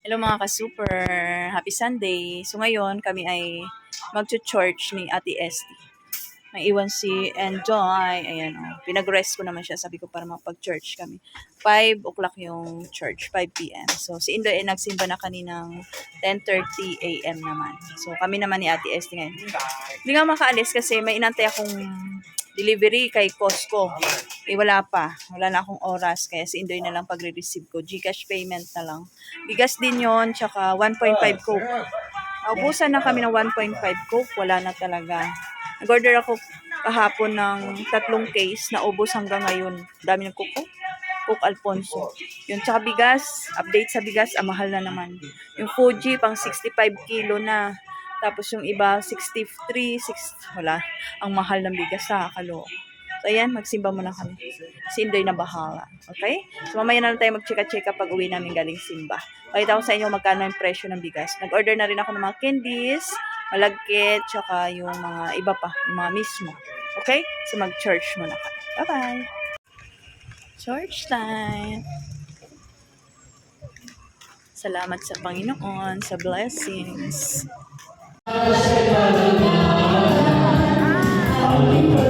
Hello mga ka-super! Happy Sunday! So ngayon kami ay mag-church ni Ate Esty. May iwan si Enjoy. Ayan o. Pinag-rest ko naman siya. Sabi ko para mapag-church kami. 5 o'clock yung church. 5 p.m. So si Indoy ay nagsimba na kaninang 10.30 a.m. naman. So kami naman ni Ate Esty ngayon. Hindi nga makaalis kasi may inantay akong delivery kay Costco. Eh, wala pa. Wala na akong oras. Kaya si Indoy na lang pagre-receive ko. Gcash payment na lang. Bigas din yon tsaka 1.5 Coke. Naubusan na kami ng 1.5 Coke. Wala na talaga. Nag-order ako kahapon ng tatlong case na ubos hanggang ngayon. Dami ng Coke. oh. Coke Alfonso. Yun, tsaka bigas. Update sa bigas. Ah, mahal na naman. Yung Fuji, pang 65 kilo na. Tapos yung iba, 63, 6, wala. Ang mahal ng bigas sa kalo. So, ayan, magsimba muna kami. Si Indoy na bahala. Okay? So, mamaya na lang tayo mag-chika-chika pag uwi namin galing simba. Pakita ko sa inyo magkano yung presyo ng bigas. Nag-order na rin ako ng mga candies, malagkit, tsaka yung mga iba pa, yung mga mismo. Okay? So, mag-church muna kami. Bye-bye! Church time! Salamat sa Panginoon, sa blessings. Makdo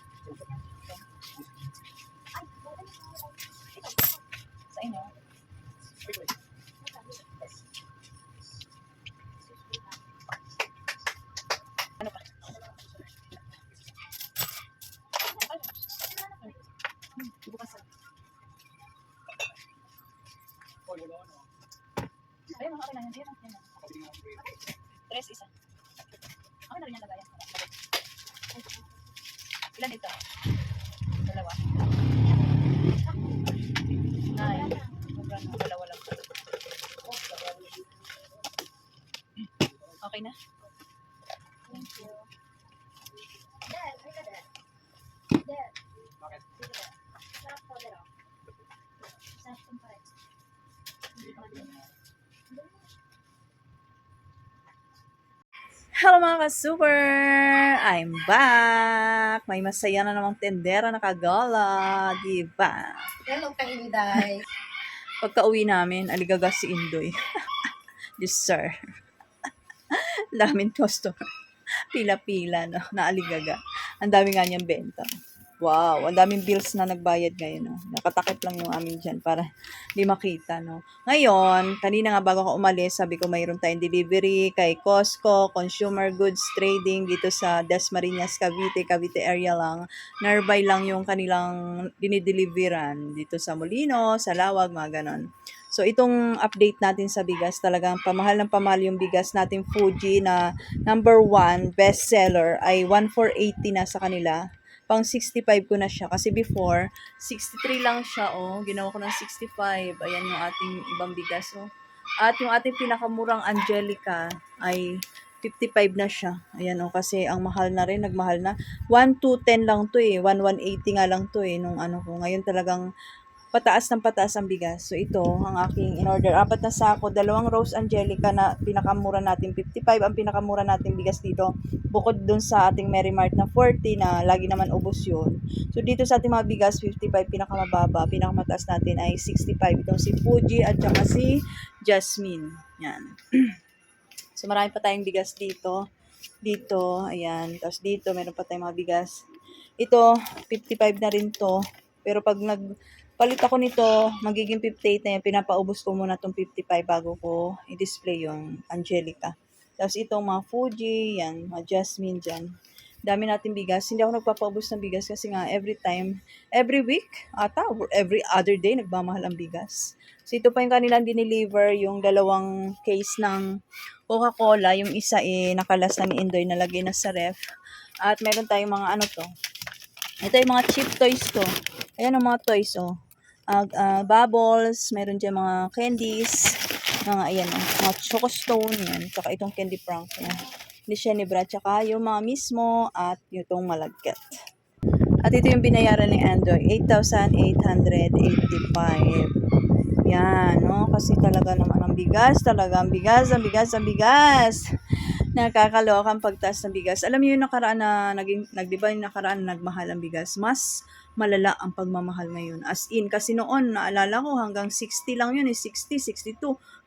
Ayun, okay lang yan. Ayun. Okay na. Ilan ito? Dalawa. Na. Dalawa lang. Okay na? Thank you. Dad, look at that. Dad. Bakit? Look at that. Stop, it off. Stop, kumpare. Hello mga ka-super! I'm back! May masaya na namang tendera na kagala, di ba? Hello, Kainday. Pagka uwi namin, aligaga si Indoy. yes, sir. Daming customer. Pila-pila, no? Na aligaga. Ang dami nga niyang benta. Wow, ang daming bills na nagbayad ngayon, no? Nakatakip lang yung amin dyan para di makita, no? Ngayon, kanina nga bago ako umalis, sabi ko mayroon tayong delivery kay Costco, Consumer Goods Trading dito sa Dasmariñas, Cavite, Cavite area lang. Nearby lang yung kanilang dinideliveran dito sa Molino, sa Lawag, mga ganon. So, itong update natin sa bigas, talagang pamahal ng pamahal yung bigas natin Fuji na number one bestseller ay 1,480 na sa kanila. Pang 65 ko na siya. Kasi before, 63 lang siya, oh. Ginawa ko ng 65. Ayan yung ating ibang bigas, oh. At yung ating pinakamurang Angelica ay 55 na siya. Ayan, oh. Kasi ang mahal na rin, nagmahal na. 1 to 10 lang to, eh. 1, 180 nga lang to, eh. Nung ano ko. Ngayon talagang pataas ng pataas ang bigas. So ito, ang aking in-order. Apat na sako, dalawang Rose Angelica na pinakamura natin. 55 ang pinakamura nating bigas dito. Bukod dun sa ating Mary Mart na 40 na lagi naman ubos yun. So dito sa ating mga bigas, 55 pinakamababa. Pinakamataas natin ay 65. Itong si Fuji at saka si Jasmine. Yan. so marami pa tayong bigas dito. Dito, ayan. Tapos dito, meron pa tayong mga bigas. Ito, 55 na rin to. Pero pag nag palit ako nito, magiging 58 na yan. Pinapaubos ko muna tong 55 bago ko i-display yung Angelica. Tapos itong mga Fuji, yan, mga Jasmine dyan. Dami natin bigas. Hindi ako nagpapaubos ng bigas kasi nga every time, every week, ata, or every other day, nagmamahal ang bigas. So ito pa yung kanilang dineliver, yung dalawang case ng Coca-Cola. Yung isa eh, nakalas na ni Indoy, nalagay na sa ref. At meron tayong mga ano to. Ito yung mga cheap toys to. Ayan ang mga toys, oh. Ah, ah, bubbles, meron dyan mga candies, mga, ayan, oh, mga choco stone, yan. Tsaka itong candy prank, yan. ni Shenibra, tsaka yung mga mismo at yung malagkat. At ito yung binayaran ni Andoy, 8,885. Yan, no? Kasi talaga naman ang bigas, talaga ang bigas, ang bigas, ang bigas. Nakakaloka ang pagtaas ng bigas. Alam niyo yung nakaraan na, naging, nagdiba yung nakaraan na nagmahal ang bigas, mas malala ang pagmamahal ngayon. As in, kasi noon, naalala ko, hanggang 60 lang yun, eh, 60, 62.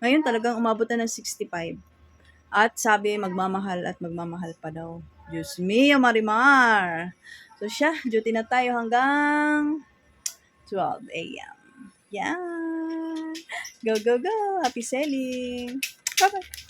Ngayon talagang umabot na ng 65. At sabi, magmamahal at magmamahal pa daw. Diyos mio, Marimar! So siya, duty na tayo hanggang 12 a.m. Yan! Go, go, go! Happy selling! Bye-bye!